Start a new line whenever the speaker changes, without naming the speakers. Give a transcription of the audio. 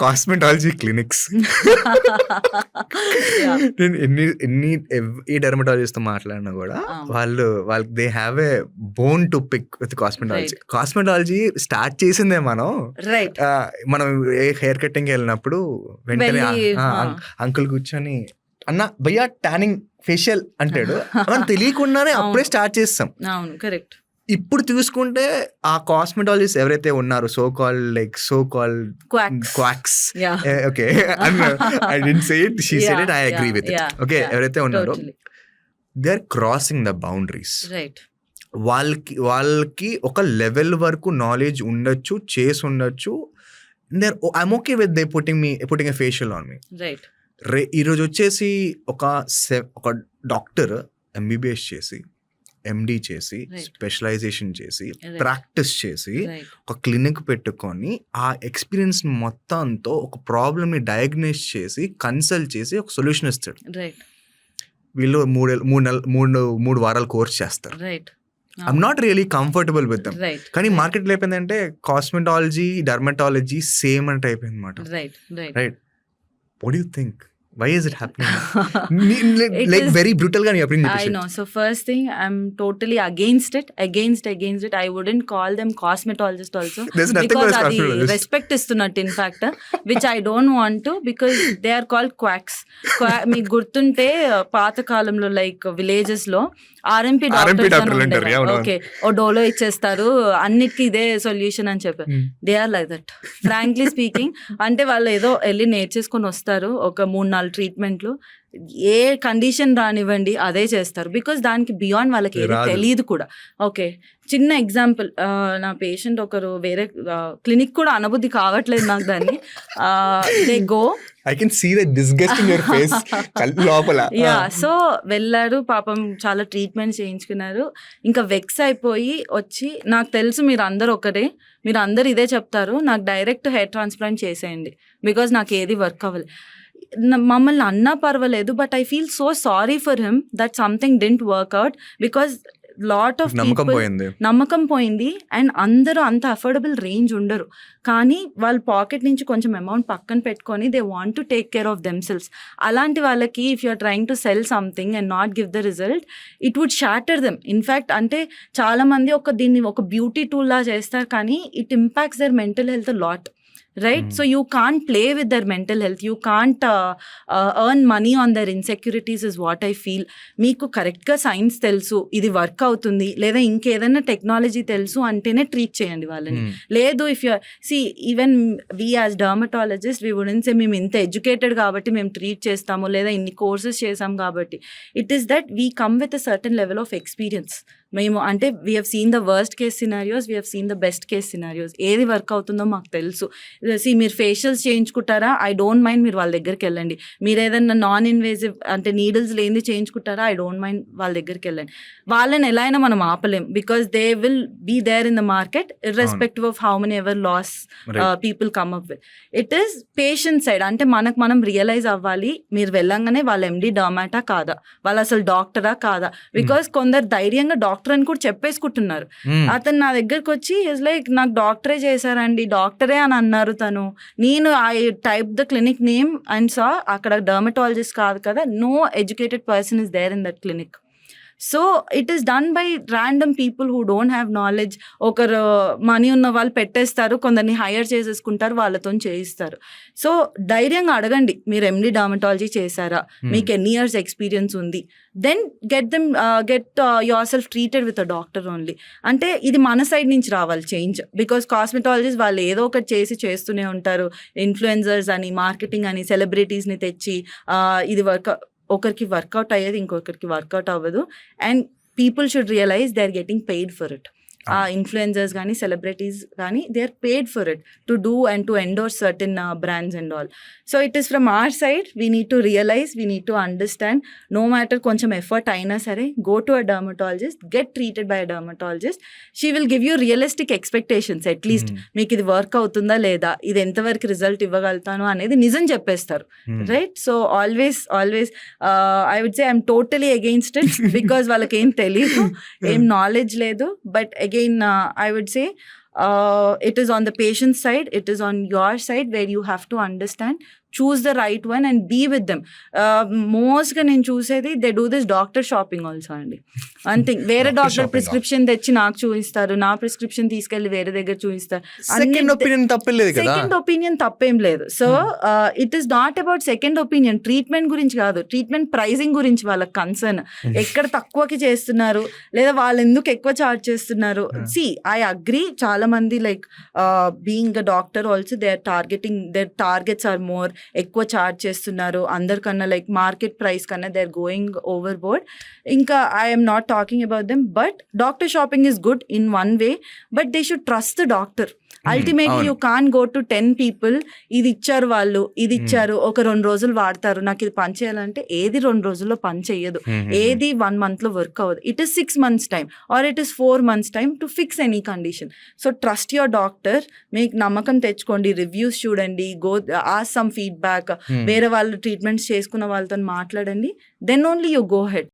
Cosmetology clinics నేను ఎన్ని ఎన్ని ఎవ్- ఏ డెర్మటాలజిస్ట్తో మాట్లాడినా కూడా. వాళ్ళు వాళ్ళకి they have a bone to pick with cosmetology cosmetology start చేసిందే మనం. మనం ఏ హెయిర్ కటింగ్ వెళ్ళినప్పుడు వెంటనే అంకుల్ కూర్చొని అన్న భయ్యా ట్యానింగ్ ఫేషియల్ అంటాడు. మనం తెలియకుండానే అప్పుడే. స్టార్ట్ చేస్తాం.
అవును కరెక్ట్
ఇప్పుడు చూసుకుంటే ఆ కాస్మెటాలజిస్ట్ ఎవరైతే ఉన్నారో so called like so called
quacks
okay I didn't say it she said it I agree with okay. ఎవరైతే ఉన్నారో they are crossing the boundaries
right
వాళ్ళకి వాళ్ళకి ఒక లెవెల్ వరకు నాలెడ్జ్ ఉండొచ్చు చేసి ఉండొచ్చు. There I'm okay with they putting me putting a facial on me
right
రే ఈరోజు వచ్చేసి ఒక ఒక డాక్టర్ ఎంబీబీఎస్ చేసి ఎండి చేసి. స్పెషలైజేషన్ చేసి. ప్రాక్టీస్ చేసి ఒక క్లినిక్ పెట్టుకొని ఆ ఎక్స్పీరియన్స్ మొత్తంతో ఒక ప్రాబ్లమ్ని డయాగ్నైజ్ చేసి కన్సల్ట్ చేసి ఒక సొల్యూషన్ ఇస్తాడు. వీళ్ళు మూడు మూడు నెలలు మూడు మూడు వారాలు కోర్స్ చేస్తారు. I'm not really comfortable with them కానీ మార్కెట్లో అయిపోయిందంటే కాస్మెటాలజీ డర్మటాలజీ సేమ్ అంటే అయిపోయింది అనమాట
right
what you think why is it happening
It
like very బ్రూటల్గా నీ
know. So first thing, I'm totally against it. Against, against it. I wouldn't call them cosmetologist also.
There's nothing
because
but
అది. Respect ఇస్తున్నట్టు in fact which I don't want to because they are called quacks మీకు గుర్తుంటే పాత కాలంలో like విలేజెస్లో RMP doctors
అవును.
Okay ఓ డోలో ఇచ్చేస్తారు అన్నిటికీ ఇదే సొల్యూషన్ అని చెప్పారు. They are like that frankly speaking అంటే వాళ్ళు ఏదో వెళ్ళి నేర్చేసుకొని వస్తారు ఒక మూడు నాలుగు ట్రీట్మెంట్లు ఏ కండిషన్ రానివ్వండి అదే చేస్తారు. బికాస్ దానికి బియాండ్ వాళ్ళకి ఏది. తెలియదు కూడా. ఓకే చిన్న ఎగ్జాంపుల్ నా పేషెంట్ ఒకరు వేరే క్లినిక్ కూడా అనబుద్ధి కావట్లేదు నాకు దాన్ని. They go
the disgust in your face. కళ్ళు లోపల.
యా. సో వెళ్ళారు పాపం చాలా ట్రీట్మెంట్ చేయించుకున్నారు. ఇంకా వెక్స్ అయిపోయి వచ్చి నాకు తెలుసు మీరు అందరు ఒకరే. మీరు అందరు ఇదే చెప్తారు. నాకు డైరెక్ట్ హెయిర్ ట్రాన్స్ప్లాంట్ చేసేయండి. బికాజ్ నాకు ఏది వర్క్ అవ్వలేదు మమ్మల్ని అన్నా పర్వాలేదు but I feel so sorry for him that something didn't work out because lot of
నమ్మకం పోయింది.
నమ్మకం పోయింది అండ్ అందరూ అంత అఫోర్డబుల్ రేంజ్ ఉండరు. కానీ వాళ్ళ పాకెట్ నుంచి కొంచెం అమౌంట్ పక్కన పెట్టుకొని they want to take care of themselves అలాంటి వాళ్ళకి if you're trying to sell something and not give the result it would shatter them in fact అంటే చాలా మంది ఒక దీన్ని ఒక బ్యూటీ టూల్ లా చేస్తారు కానీ it impacts their mental health lot right. So you can't play with their mental health you can't earn money on their insecurities is what I feel మీకు కరెక్ట్గా సైన్స్ తెలుసు. ఇది వర్క్ అవుతుంది. లేదా ఇంకేదైనా టెక్నాలజీ తెలుసు అంటేనే ట్రీట్ చేయండి వాళ్ళని.
Hmm.
లేదు if you see even we as dermatologist we wouldn't say మేము ఇంత ఎడ్యుకేటెడ్ కాబట్టి మేము ట్రీట్ చేస్తాము లేదా ఇన్ని కోర్సెస్ చేసాం కాబట్టి. It is that we come with a certain level of experience మేము అంటే we have seen the worst case scenarios we have seen the best case scenarios ఏది వర్క్ అవుతుందో మాకు తెలుసు. సి మీరు ఫేషియల్స్ చేయించుకుంటారా? ఐ డోంట్ మైండ్ మీరు వాళ్ళ దగ్గరికి వెళ్ళండి. మీరు ఏదైనా నాన్ ఇన్వేజివ్ అంటే నీడిల్స్ లేనిది చేయించుకుంటారా? ఐ డోంట్ మైండ్ వాళ్ళ దగ్గరికి వెళ్ళండి. వాళ్ళని ఎలా అయినా మనం ఆపలేం. Because they will be there in the market irrespective of how many ever laws. People come up with it is patient side అంటే మనకు మనం రియలైజ్ అవ్వాలి. మీరు వెళ్ళంగానే వాళ్ళ ఎండి డర్మాటా కాదా? వాళ్ళు అసలు డాక్టరా కాదా? బికాస్ కొందరు ధైర్యంగా డాక్టర్ అని కూడా చెప్పేసుకుంటున్నారు. అతను నా దగ్గరకు వచ్చి ఇస్ లైక్ నాకు డాక్టరే చేశారండి డాక్టరే అని అన్నారు తను. నేను I type the clinic name and saw అక్కడ డర్మటాలజిస్ట్ కాదు కదా no educated person is there in that clinic so it is done by random people who don't have knowledge ఒకరు మనీ ఉన్న వాళ్ళు పెట్టేస్తారు కొందరిని హైర్ చేసేసుకుంటారు వాళ్ళతో చేయిస్తారు. సో ధైర్యంగా అడగండి మీరు ఎండి డర్మటాలజీ చేశారా?
Hmm.
మీకు ఎన్ని ఇయర్స్ ఎక్స్పీరియన్స్ ఉంది? Then get them get yourself treated with a doctor only అంటే ఇది మన సైడ్ నుంచి రావాలి చేంజ్ బికాస్ కాస్మెటాలజిస్ట్ వాళ్ళు ఏదో ఒకటి చేసి చేస్తూనే ఉంటారు. ఇన్ఫ్లుయెన్సర్స్ అని మార్కెటింగ్ అని సెలబ్రిటీస్ని తెచ్చి ఆ, ఇది వర్క్ ఒకరికి వర్కౌట్ అయ్యేది ఇంకొకరికి వర్కౌట్ అవ్వదు. And people should realise they are getting paid for it. ఆ ఇన్ఫ్లుయెన్సర్స్ కానీ సెలబ్రిటీస్ కానీ they are paid for it to do and to endorse certain brands and all so it is from our side we need to realise we need to understand no matter కొంచెం effort అయినా సరే go to a dermatologist get treated by a dermatologist she will give you realistic expectations at least. మీకు ఇది work అవుతుందా లేదా ఇది ఎంతవరకు result ఇవ్వగలుగుతాను అనేది నిజం చెప్పేస్తారు. Right so always always I would say I'm totally against it because వాళ్ళకి ఏం తెలియదు ఏం నాలెడ్జ్ లేదు but again, uh, I would say uh, it is on the patient's side, it is on your side where you have to understand choose the right one and be with them. Uh, మోస్ట్గా నేను చూసేది they do this doctor shopping also అండి one thing వేరే
Doctor
doctor. Prescription తెచ్చి నాకు చూపిస్తారు నా prescription తీసుకెళ్ళి వేరే దగ్గర చూపిస్తారు.
సెకండ్ ఒపీనియన్ తప్పలేదు
సెకండ్ ఒపీనియన్ తప్పేం లేదు. So it is not about second opinion treatment గురించి కాదు ట్రీట్మెంట్ ప్రైజింగ్ గురించి వాళ్ళకి కన్సర్న్ ఎక్కడ తక్కువకి చేస్తున్నారు లేదా వాళ్ళు ఎందుకు ఎక్కువ చార్జ్ చేస్తున్నారు?
Hmm.
సి ఐ అగ్రి చాలా మంది like being a doctor also they are targeting their targets are more ఎక్కువ చార్జ్ చేస్తున్నారు. అందరికన్నా లైక్ మార్కెట్ ప్రైస్ కన్నా they are going overboard ఇంకా I'm not talking about them but doctor shopping is good in one way but they should trust the doctor ultimately. You can go to ten people ఇది ఇచ్చారు వాళ్ళు ఇది ఇచ్చారు ఒక రెండు రోజులు వాడతారు. నాకు ఇది పని చేయాలంటే ఏది రెండు రోజుల్లో పని చేయదు ఏది వన్ మంత్లో వర్క్ అవ్వదు. It is six months time or it is four months time to fix any condition so trust your doctor మీకు నమ్మకం తెచ్చుకోండి. రివ్యూస్ చూడండి. గో ఆ సమ్ ఫీడ్బ్యాక్ వేరే వాళ్ళు ట్రీట్మెంట్స్ చేసుకున్న వాళ్ళతో మాట్లాడండి. Then only you go ahead